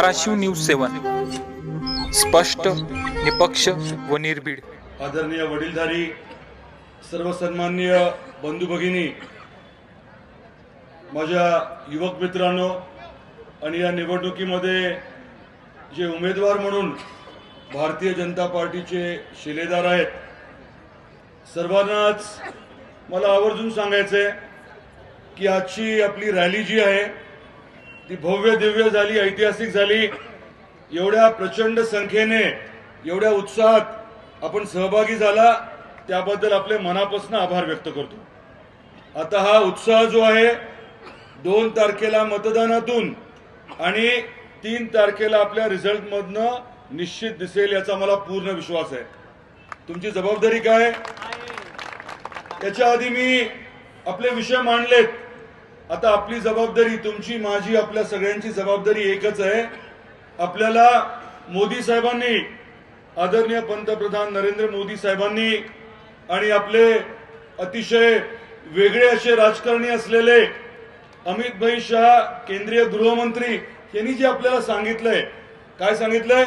Dharashiv news सेवन. स्पष्ट निपक्ष व निर्भीड. आदरणीय वडीलधारी सर्व सन्माननीय बंधू भगिनी माझ्या युवक मित्रांनो आणि या निवडणुकीमध्ये जे उमेदवार म्हणून भारतीय जनता पार्टीचे शिलेदार आहेत सर्वांनाच मला आवर्जून सांगायचं आहे की आजची आपली रॅली जी आहे ती भव्य दिव्य झाली ऐतिहासिक झाली. एवढ्या प्रचंड संख्येने एवढ्या उत्साहात आपण सहभागी झाला त्याबद्दल आपले मनापासून आभार व्यक्त करतो. आता हा उत्साह जो आहे दोन तारखेला मतदानातून आणि तीन तारखेला आपल्या रिझल्ट मधनं निश्चित दिसेल याचा मला पूर्ण विश्वास आहे. तुमची जबाबदारी काय? त्याच्या आधी मी आपले विषय मांडलेत. आता आपली जबाबदारी तुमची माझी आपल्या सगळ्यांची जबाबदारी एकच आहे. आपल्याला मोदी साहेबांनी आदरणीय पंतप्रधान नरेंद्र मोदी साहेबांनी आणि आपले अतिशय वेगळे असे राजकारणी असलेले अमित भाई शहा केंद्रीय गृहमंत्री यांनी जे आपल्याला सांगितलंय. काय सांगितलंय?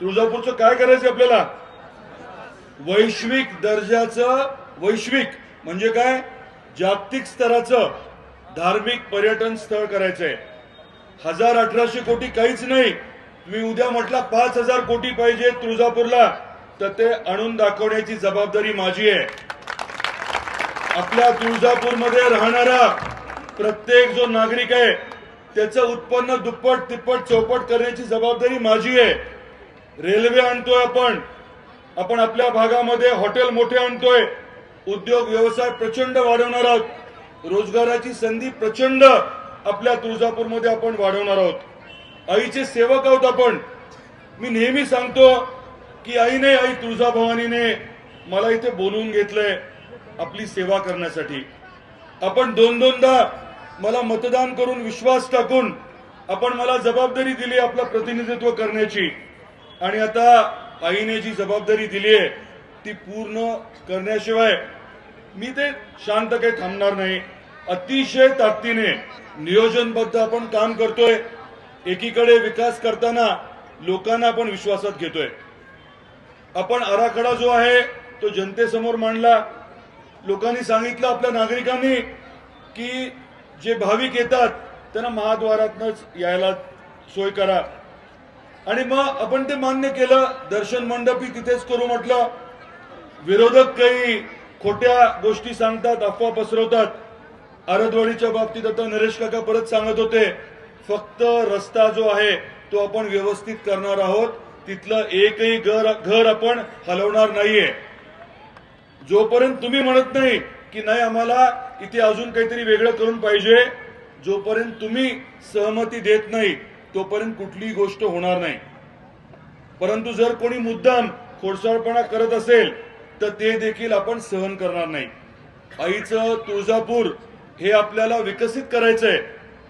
तुळजापूरचं काय करायचं आपल्याला? वैश्विक दर्जाचं वैश्विक म्हणजे काय? जागतिक स्तराचं धार्मिक पर्यटन स्थळ करायचंय. हजार अठराशे कोटी काहीच नाही. तुम्ही उद्या म्हटला पाच हजार कोटी पाहिजे तुळजापूरला तर ते आणून दाखवण्याची जबाबदारी माझी आहे. आपल्या तुळजापूरमध्ये राहणारा प्रत्येक जो नागरिक आहे त्याचं उत्पन्न दुप्पट तिप्पट चौपट करण्याची जबाबदारी माझी आहे. रेल्वे आणतोय आपण. आपण आपल्या भागामध्ये हॉटेल मोठे आणतोय. उद्योग व्यवसाय प्रचंड वाढवणार आहोत. रोजगाराची संधी प्रचंड आपल्या तुळजापूरमध्ये आपण वाढवणार आहोत. आईचे सेवक आहोत आपण. मी नेहमी सांगतो की आईने आई तुळजाभवानीने मला इथे बोलवून घेतलंय आपली सेवा करण्यासाठी. आपण दोन दोनदा मला मतदान करून विश्वास टाकून आपण मला जबाबदारी दिली आपलं प्रतिनिधित्व करण्याची. आणि आता आईने जी जबाबदारी दिली आहे ती पूर्ण करण्याशिवाय मी ते शांत काही थांबणार नाही. अतिशय ताकदीने नियोजनबद्ध आपण काम करतोय. एकीकडे विकास करताना लोकांना आपण विश्वासात घेतोय. आपण आराखडा जो आहे तो जनतेसमोर मांडला. लोकांनी सांगितलं आपल्या नागरिकांनी की जे भाविक येतात त्यांना महाद्वारातनच यायला सोय करा. आणि मग आपण ते मान्य केलं दर्शन मंडपी तिथेच करू म्हटलं. विरोधक काही खोट्या गोष्टी सांगतात अफवा पसरवतात. आरदवाडीच्या बाबतीत आता नरेश काका परत सांगत होते फक्त रस्ता जो आहे तो आपण व्यवस्थित करणार आहोत. तिथलं एकही घर घर आपण हलवणार नाहीये. जोपर्यंत तुम्ही म्हणत नाही की नाही आम्हाला इथे अजून काहीतरी वेगळं करून पाहिजे जोपर्यंत तुम्ही सहमती देत नाही तोपर्यंत कुठलीही गोष्ट होणार नाही. परंतु जर कोणी मुद्दाम खोडसाळपणा करत असेल तर ते देखील आपण सहन करणार नाही. आईचं तुळजापूर हे आपल्याला विकसित करायचंय.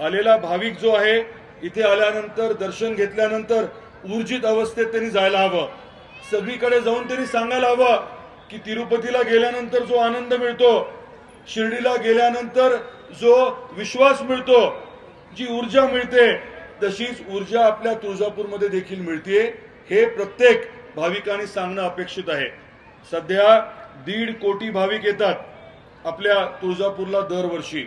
आलेला भाविक जो आहे इथे आल्यानंतर दर्शन घेतल्यानंतर ऊर्जित अवस्थेत त्यांनी जायला हवं. सगळीकडे जाऊन त्यांनी सांगायला हवं की तिरुपतीला गेल्यानंतर जो आनंद मिळतो शिर्डीला गेल्यानंतर जो विश्वास मिळतो जी ऊर्जा मिळते तशीच ऊर्जा आपल्या तुळजापूरमध्ये देखील मिळते हे प्रत्येक भाविकांनी सांगणं अपेक्षित आहे. सध्या दीड कोटी भाविक येतात आपल्या तुळजापूरला दरवर्षी.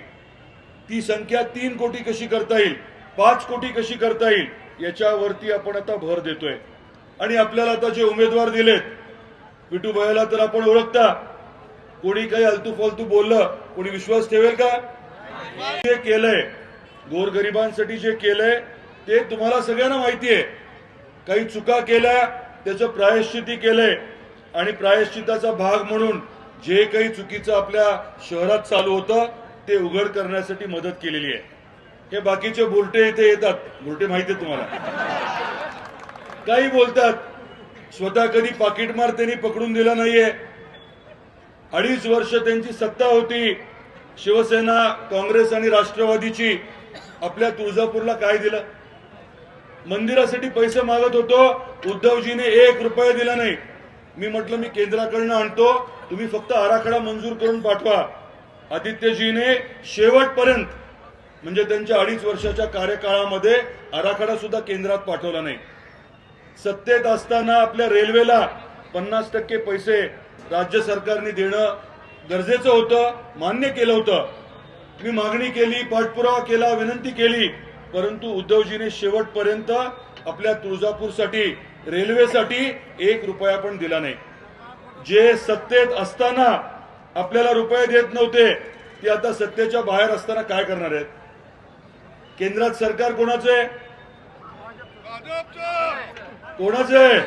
ती संख्या तीन कोटी कशी करता येईल पाच कोटी कशी करता येईल याच्यावरती आपण आता भर देतोय. आणि आपल्याला आता जे उमेदवार दिलेत विटू भयाला तर आपण ओळखता. कोणी काही अलतू फालतू बोललं कोणी विश्वास ठेवेल का? जे केलंय गोरगरिबांसाठी जे केलंय ते तुम्हाला सगळ्यांना माहिती आहे. काही चुका केल्या त्याचं प्रायश्चिती केलंय. आणि प्रायश्चिताचा भाग म्हणून जे काही चुकीचं आपल्या शहरात चालू होतं ते उघड करण्यासाठी मदत केलेली आहे. हे बाकीचे बोलटे इथे येतात. बोलटे माहिती आहे तुम्हाला. काही बोलतात स्वतः कधी पाकिटमार त्यांनी पकडून दिला नाहीये. अडीच वर्ष त्यांची सत्ता होती. शिवसेना काँग्रेस आणि राष्ट्रवादीची. आपल्या तुळजापूरला काय दिलं? मंदिरासाठी पैसे मागत होतो. उद्धवजीने एक रुपया दिला नाही. मी म्हटलं मी केंद्राकडनं आणतो तुम्ही फक्त आराखडा मंजूर करून पाठवा. आदित्यजीने शेवटपर्यंत म्हणजे त्यांच्या अडीच वर्षाच्या कार्यकाळामध्ये आराखडा सुद्धा केंद्रात पाठवला नाही. सत्तेत असताना आपल्या रेल्वेला पन्नास टक्के पैसे राज्य सरकारने देणं गरजेचं होतं मान्य केलं होतं. मी मागणी केली पाठपुरावा केला विनंती केली परंतु उद्धवजीने शेवटपर्यंत आपल्या तुळजापूरसाठी रेल्वेसाठी एक रुपया पण दिला नाही. जे सत्तेत असताना आपल्याला रुपये देत नव्हते ते आता सत्तेच्या बाहेर असताना काय करणार आहेत? केंद्रात सरकार कोणाचं आहे? कोणाचं आहे?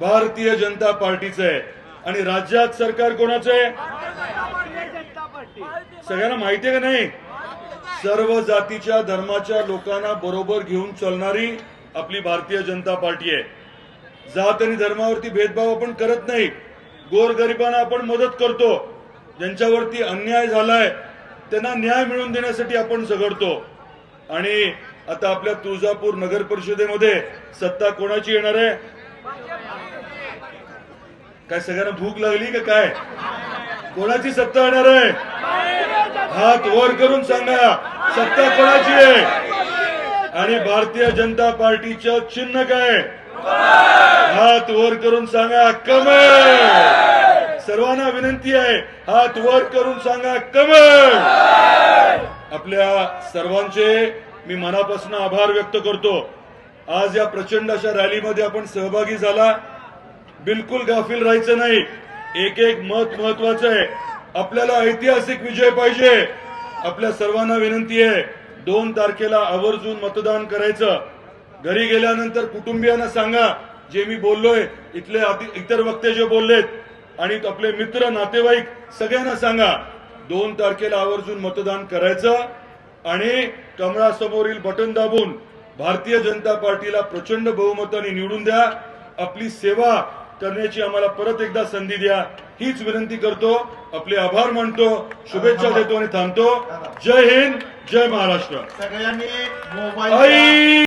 भारतीय जनता पार्टीचं आहे. आणि राज्यात सरकार कोणाचं आहे? सगळ्यांना माहिती आहे का नाही? सर्व जातीच्या धर्माच्या लोकांना बरोबर घेऊन चालणारी आपली भारतीय जनता पार्टी आहे. जात आणि धर्मावरती भेदभाव आपण करत नाही. गोरगरिबांना आपण मदत करतो. ज्यांच्यावरती अन्याय झालाय त्यांना न्याय मिळवून देण्यासाठी आपण झगडतो आणि आता आपल्या तुळजापूर नगर परिषदेमध्ये सत्ता कोणाची येणार आहे? काय सगळ्यांना भूक लागली का काय? कोणाची सत्ता येणार आहे? हात वर करून सांगा सत्ता कोणाची आहे? आणि भारतीय जनता पार्टीचं चिन्ह काय? हात वर करून सांगा कमळ! सर्वांना विनंती आहे हात वर करून सांगा कमळ! आपल्या सर्वांचे मी मनापासून आभार व्यक्त करतो. आज या प्रचंड अशा रॅलीमध्ये आपण सहभागी झाला. बिलकुल गाफील राहायचं नाही. एक एक मत महत्वाचं आहे. आपल्याला ऐतिहासिक विजय पाहिजे. आपल्या सर्वांना विनंती आहे. दोन तारखेला आवर्जून मतदान करायचं. घरी गेल्यानंतर कुटुंबियांना सांगा जे मी बोललोय इथले अति- इतर वक्ते जे बोललेत आणि आपले मित्र नातेवाईक सगळ्यांना सांगा दोन तारखेला आवर्जून मतदान करायचं आणि कमळासमोरील बटन दाबून भारतीय जनता पार्टीला प्रचंड बहुमताने निवडून द्या. आपली सेवा करण्याची आम्हाला परत एकदा संधी द्या. हीच विनंती करतो. आपले आभार मानतो. शुभेच्छा देतो आणि थांबतो. जय हिंद जय महाराष्ट्र. सगळ्यांनी मोबाईल